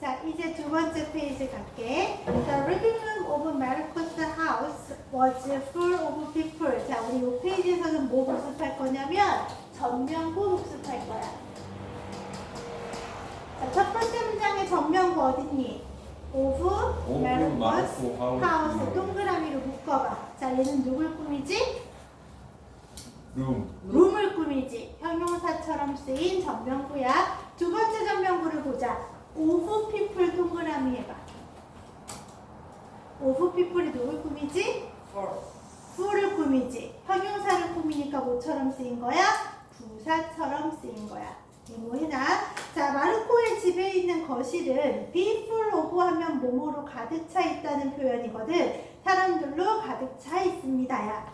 자, 이제 두 번째 페이지 갈게. The living room of Marcos house was full of people. 자, 우리 이 페이지에서는 뭐 복습할 거냐면 전명구 복습할 거야. 자, 첫 번째 문장의 전명구 어딨니? of Marcos house. 동그라미로 묶어봐. 자, 얘는 누굴 꾸미지? 룸. 룸을 꾸미지. 형용사처럼 쓰인 전명구야. 두 번째 전명구를 보자. 오브 피플 동그라미 해봐. 오브 피플이 누굴 꾸미지? 풀을 꾸미지. 형용사를 꾸미니까 뭐처럼 쓰인 거야? 부사처럼 쓰인 거야. 이모해나. 자, 마르코의 집에 있는 거실은 full of 하면 뭐뭐로 가득 차 있다는 표현이거든. 사람들로 가득 차 있습니다야.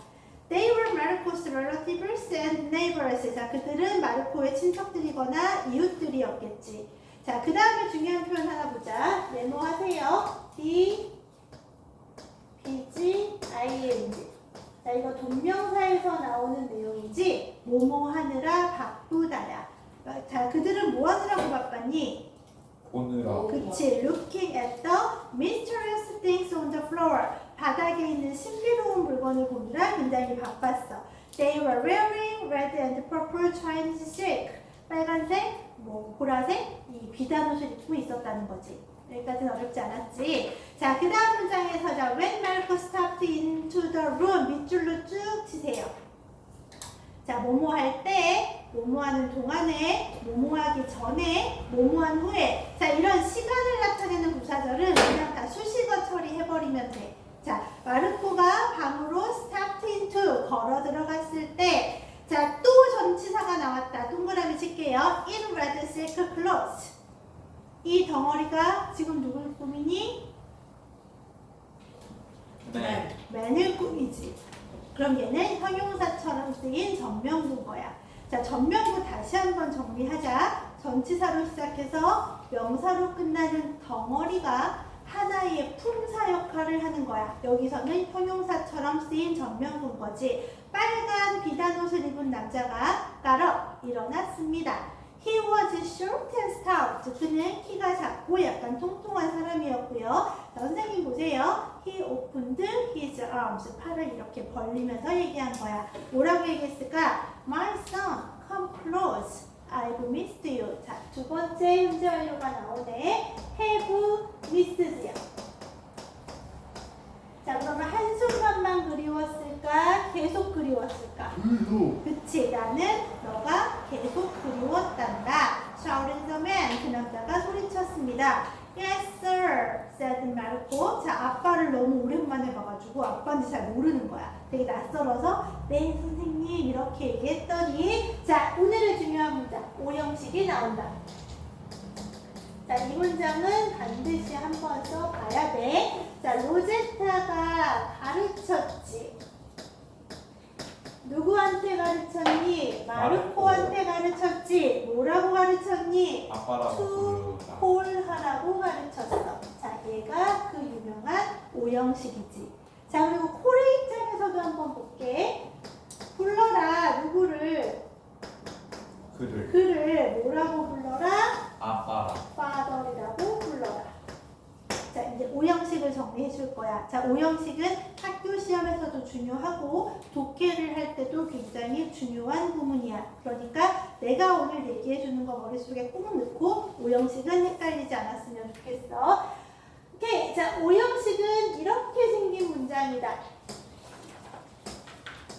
They were Marco's relatives and neighbors. 자, 그들은 마르코의 친척들이거나 이웃들이었겠지. 자, 그 다음에 중요한 표현 하나 보자. 메모하세요. D, PG, ING. 자, 이거 동명사에서 나오는 내용이지. 뭐뭐 하느라 바쁘다야. 자, 그들은 뭐 하느라고 바빴니? 보느라. 그치. Looking at the mysterious things on the floor. 바닥에 있는 신비로운 물건을 보느라 굉장히 바빴어. They were wearing red and purple Chinese silk. 빨간색, 뭐 보라색, 이 비단 옷을 입고 있었다는 거지. 여기까지는 어렵지 않았지. 자, 그 다음 문장에서 자, when Marco stepped into the room 밑줄로 쭉 치세요. 자, 뭐뭐 할 때, 뭐뭐 하는 동안에, 뭐뭐 하기 전에, 뭐뭐 한 후에. 자, 이런 시간을 나타내는 부사절은 그냥 다 수식어 처리해버리면 돼. 자, 마르코가 방으로 stepped into 걸어 들어갔을 때, 자, 또 전치사가 나왔다. 동그라미 칠게요. in red silk clothes. 이 덩어리가 지금 누굴 꾸미니? 네. 맨을 꾸미지. 그럼 얘는 형용사처럼 쓰인 전명구인 거야. 자, 전명구 다시 한번 정리하자. 전치사로 시작해서 명사로 끝나는 덩어리가 하나의 품사 역할을 하는 거야. 여기서는 형용사처럼 쓰인 전명구인 거지. 빨간 비단 옷을 입은 남자가 따라 일어났습니다. He was short and stout. 그는 키가 작고 약간 통통한 사람이었고요. 자, 선생님 보세요. He opened his arms. 팔을 이렇게 벌리면서 얘기한 거야. 뭐라고 얘기했을까? My son, come close. I've missed you. 자, 두 번째 현재 완료가 나오네. Have missed요. 자, 그러면 한순간만 그리웠을까? 계속 그리웠을까? 그치, 나는 너가 계속 그리웠단다. Shouted the man. 그 남자가 소리쳤습니다. Yes, sir, said Marco. 자, 아빠를 너무 오랜만에 봐가지고 아빠인지 잘 모르는 거야. 되게 낯설어서 네, 선생님 이렇게 얘기했더니 자, 오늘의 중요한 문장. 오형식이 나온다. 자, 이 문장은 반드시 한 번 써봐야 돼. 자, 로제타가 가르쳤지. 누구한테 가르쳤니? 마르코한테 가르쳤지. 뭐라고 가르쳤니? 아빠라고 투. 콜하라고 가르쳤어. 자, 얘가 그 유명한 오형식이지. 자, 그리고 콜의 입장에서도 한번 볼게. 불러라. 누구를? 그를 그를 뭐라고 불러라? 아빠라. father이라고 불러라. 자, 이제 오형식을 정리해 줄 거야. 자, 오형식은 학교 시험에서도 중요하고 독해를 할 때도 굉장히 중요한 구문이야. 그러니까 내가 오늘 얘기해 주는 거 머릿속에 꼭 넣고 오형식은 헷갈리지 않았으면 좋겠어. 오케이. 자, 오형식은 이렇게 생긴 문장이다.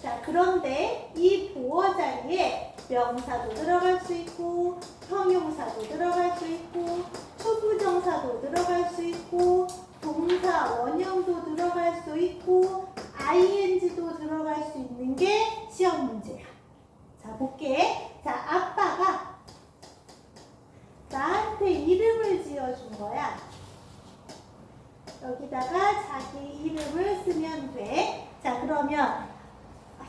자, 그런데 이 보어 자리에 명사도 들어갈 수 있고, 형용사도 들어갈 수 있고, 초부정사도 들어갈 수 있고, 동사 원형도 들어갈 수 있고, ing도 들어갈 수 있는 게 시험 문제야. 자, 볼게. 자, 아빠가 나한테 이름을 지어준 거야. 여기다가 자기 이름을 쓰면 돼. 자, 그러면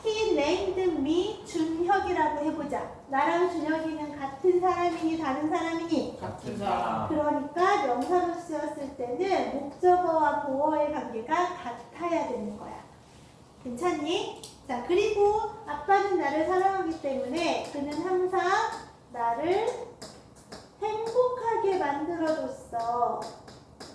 He named me 준혁이라고 해보자. 나랑 준혁이는 같은 사람이니 다른 사람이니? 같은 사람. 그러니까 명사로 쓰였을 때는 목적어와 보어의 관계가 같아야 되는 거야. 괜찮니? 자, 그리고 아빠는 나를 사랑하기 때문에 그는 항상 나를 행복하게 만들어줬어.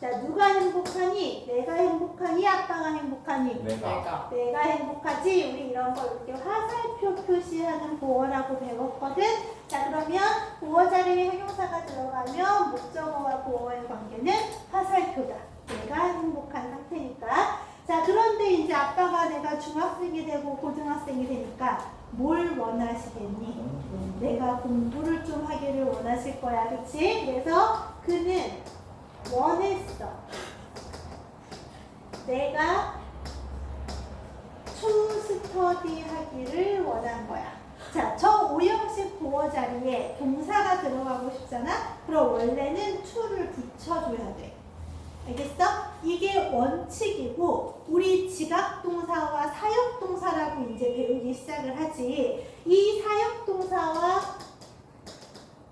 자, 누가 행복하니? 내가 행복하니? 아빠가 행복하니? 내가 내가 내가 행복하지? 우리 이런 걸 이렇게 화살표 표시하는 보어라고 배웠거든? 자, 그러면 보어 자리에 형용사가 들어가면 목적어와 보어의 관계는 화살표다. 내가 행복한 상태니까. 자, 그런데 이제 아빠가 내가 중학생이 되고 고등학생이 되니까 뭘 원하시겠니? 내가 공부를 좀 하기를 원하실 거야, 그치? 그래서 그는 원했어. 내가 투스터디 하기를 원한 거야. 자, 저 오형식 보어 자리에 동사가 들어가고 싶잖아? 그럼 원래는 to를 붙여줘야 돼. 알겠어? 이게 원칙이고 우리 지각동사와 사역동사라고 이제 배우기 시작을 하지. 이 사역동사와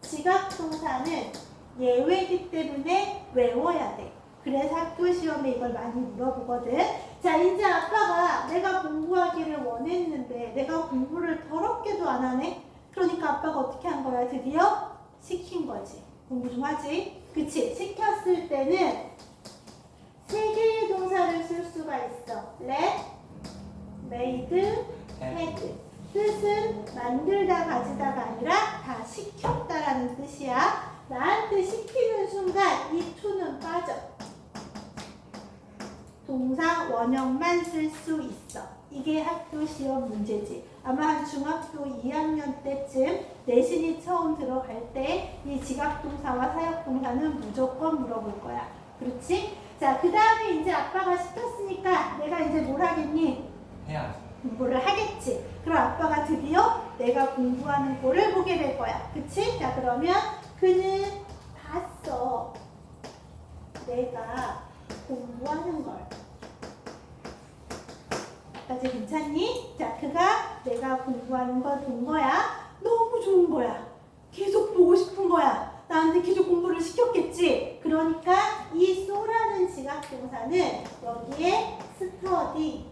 지각동사는 예외이기 때문에 외워야 돼. 그래서 학교 시험에 이걸 많이 물어보거든. 자, 이제 아빠가 내가 공부하기를 원했는데 내가 공부를 더럽게도 안 하네? 그러니까 아빠가 어떻게 한 거야? 드디어 시킨 거지. 공부 좀 하지. 그치? 시켰을 때는 세 개의 동사를 쓸 수가 있어. let, made, had. 뜻은 만들다 가지다가 아니라 다 시켰다라는 뜻이야. 나한테 시키는 순간 이 to는 빠져. 동사 원형만 쓸 수 있어. 이게 학교 시험 문제지. 아마 한 중학교 2학년 때쯤 내신이 처음 들어갈 때 이 지각동사와 사역동사는 무조건 물어볼 거야. 그렇지? 자, 그 다음에 이제 아빠가 시켰으니까 내가 이제 뭘 하겠니? 해야지 공부를 하겠지. 그럼 아빠가 드디어 내가 공부하는 꼴을 보게 될 거야. 그치? 자, 그러면 그는 봤어. 내가 공부하는 걸. 까지 괜찮니? 자, 그가 내가 공부하는 걸 본 거야. 너무 좋은 거야. 계속 보고 싶은 거야. 나한테 계속 공부를 시켰겠지. 그러니까 이 쏘라는 지각동사는 여기에 스터디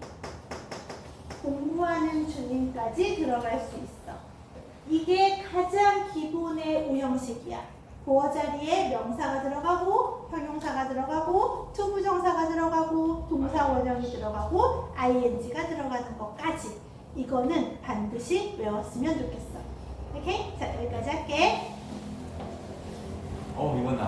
공부하는 중임까지 들어갈 수 있어. 이게 가장 기본의 오 형식이야. 보어 자리에 명사가 들어가고 형용사가 들어가고 투부정사가 들어가고 동사 원형이 들어가고 ing가 들어가는 것까지 이거는 반드시 외웠으면 좋겠어. 오케이? 자 여기까지 할게. 어 이건 나